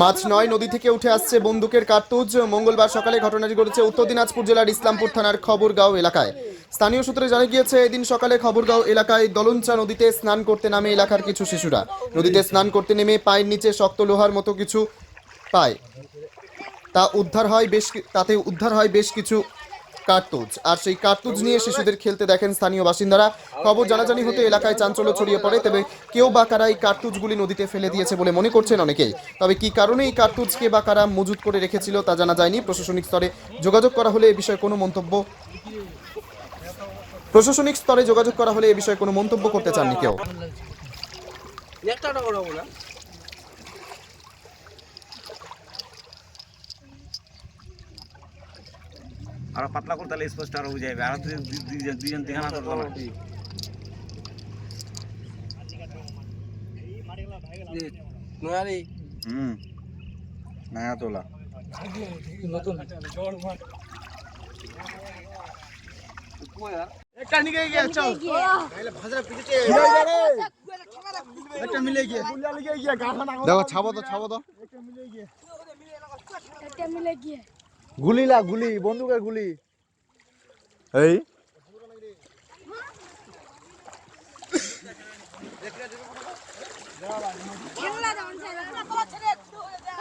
মাছ নয়, নদী থেকে উঠে আসছে বন্দুকের কার্তুজ। মঙ্গলবার সকালে ঘটনাটি ঘটেছে উত্তর দিনাজপুর জেলার ইসলামপুর থানার খবরগাঁও এলাকায়। স্থানীয় সূত্রে জানা গিয়েছে, এদিন সকালে খবরগাঁও এলাকায় দলঞ্চা নদীতে স্নান করতে নামে এলাকার কিছু শিশুরা। নদীতে স্নান করতে নেমে পায়ের নিচে শক্ত লোহার মতো কিছু পায়। তা উদ্ধার হয় বেশ তাতে উদ্ধার হয় বেশ কিছু কার্তুজ। আর সেই কার্তুজ নিয়ে শিশুদের খেলতে দেখেন স্থানীয় বাসিন্দারা। খবর জানাজানি হতে এলাকায় চাঞ্চল্য ছড়িয়ে পড়ে, তবে কেউ বা কারা এই কার্তুজগুলি নদীতে ফেলে দিয়েছে বলে মনে করছেন অনেকেই। তবে কি কারণে এই কার্তুজকে বা কারা মজুত করে রেখেছিল তা জানা যায়নি। প্রশাসনিক স্তরে যোগাযোগ করা হলে এ বিষয়ে কোনো মন্তব্য প্রশাসনিক স্তরে যোগাযোগ করা হলে এ বিষয়ে কোনো মন্তব্য করতে চাননি কেউ। আরও পাতলা করতে তাহলে স্পষ্ট আরও বুঝাইবে আর তুই দুই- দুইজন দুইজন দেখানা করতো না হুম। নয়া তোলা দেখো ছাবো তো ছাবো তো। একটা মিলে গিয়ে। গুলি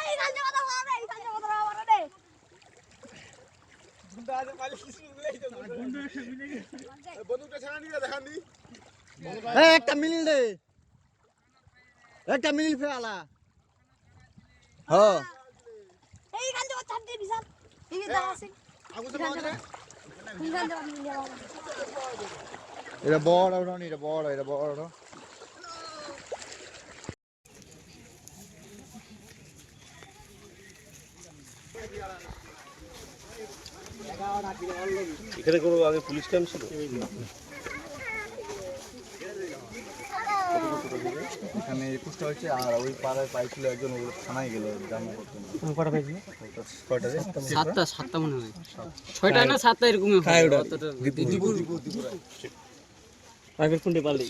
এই গাঞ্জা কথা বলা রে এই, একটা মিলিল দে। একটা মিলিল ফেলা হ্যাঁ। এই কথা ছাড় দে বিশাল। এটা বড় ওটা এটা বড় এটা বড় এখানে কোনো আগে পুলিশ ক্যাম্প ছিল? এখানে একুশটা হচ্ছে আর ওই পাড়ায় পাইছিল একজন ওগুলো থানায় গেল জামা করতে কটা পাইছিল কটা সাতটা সাতটা মনে হয়। ছয়টা না সাতটা এরকমই আগের কোনটি পারলি?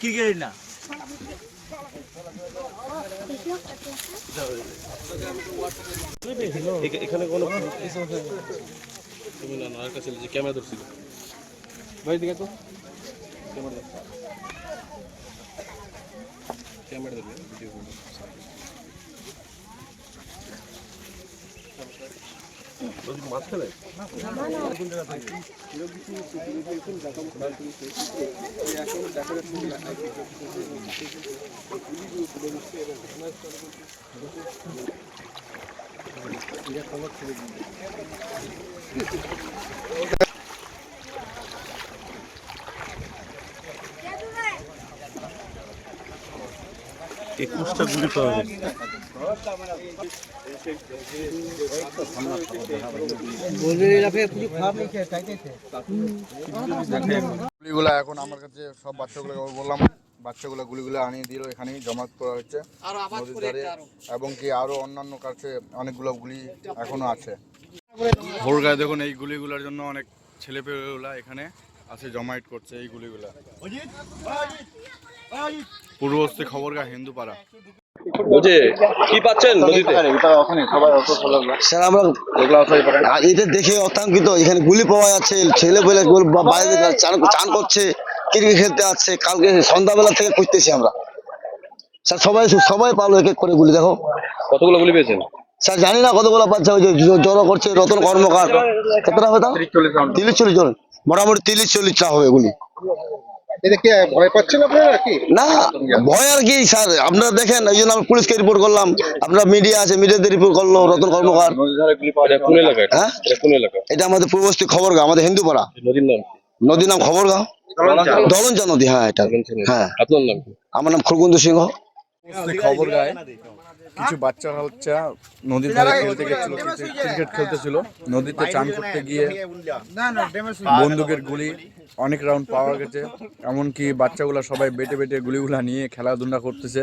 ক্রিকেট না। এখানে কোনো তুমি না ক্যামেরা ধরছিল। ভাই দিকে তো ক্যামেরা ধর। ক্যামেরা ধরবে ভিডিও করবে একুশটা গুলি পাওয়া গেছে। গুলিগুলো এখন আমার কাছে সব বাচ্চাগুলোকে আমি বললাম বাচ্চাগুলো গুলিগুলো আনিয়ে দিল এখানে জমা করা হচ্ছে নদীর ধারে এবং কি আরও অন্যান্য কাছে অনেকগুলো গুলি এখনও আছে। ভোরগায় দেখুন এই গুলিগুলোর জন্য অনেক ছেলে ছেলেপেলেগুলা এখানে আছে জমায়েত করছে এই গুলিগুলা। পূর্বস্থ খবরগা হিন্দুপাড়া। বুঝে কি পাচ্ছেন নদীতে? স্যার আমরা এটা দেখে অত্যাঙ্কিত এখানে গুলি পাওয়া যাচ্ছে ছেলে পেলে বাইরে চান চান করছে ক্রিকেট খেলতে আসছে কালকে সন্ধ্যাবেলা থেকে করতেছি আমরা। স্যার সবাই সবাই পালো এক এক করে গুলি দেখো। কতগুলো গুলি পেয়েছেন? স্যার জানি না কতগুলো বাচ্চা ওই যে জড়ো করছে রতন কর্মকার। কতটা হবে তা তিরিশ চল্লিশ জন। মোটামুটি তিরিশ চল্লিশটা হবে গুলি। না ভয় আর কি স্যার। আপনারা দেখেন এই জন্য আমি পুলিশকে রিপোর্ট করলাম। আপনারা মিডিয়া আছে মিডিয়াতে রিপোর্ট করল রতন কর্মকার। এটা হ্যাঁ? এটা কোন এলাকা? এটা আমাদের পূর্বস্থী খবরগাঁও আমাদের হিন্দুপাড়া। নদীর নাম কি? নদীর নাম দলঞ্চা। নদী হ্যাঁ এটা। হ্যাঁ। আপনার নাম আমার নাম খরগুন্দ সিংহ। খবর গায়ে কিছু বাচ্চারা হচ্ছে নদীর ধারে খেলতে গেছিল ক্রিকেট খেলতেছিল নদীতে চান করতে গিয়ে বন্দুকের গুলি অনেক রাউন্ড পাওয়া গেছে এমনকি বাচ্চাগুলো সবাই বেটে বেটে গুলিগুলা নিয়ে খেলাধুলা করতেছে।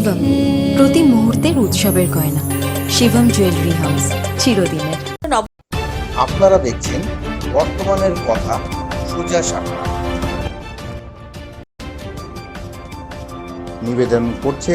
Shivam, প্রতি মুহূর্তের উৎসবের গয়না। শিবম জুয়েলারি হাউস চিরদিনের। আপনারা দেখছেন বর্তমানের কথা সোজা সাপটা নিবেদন করছে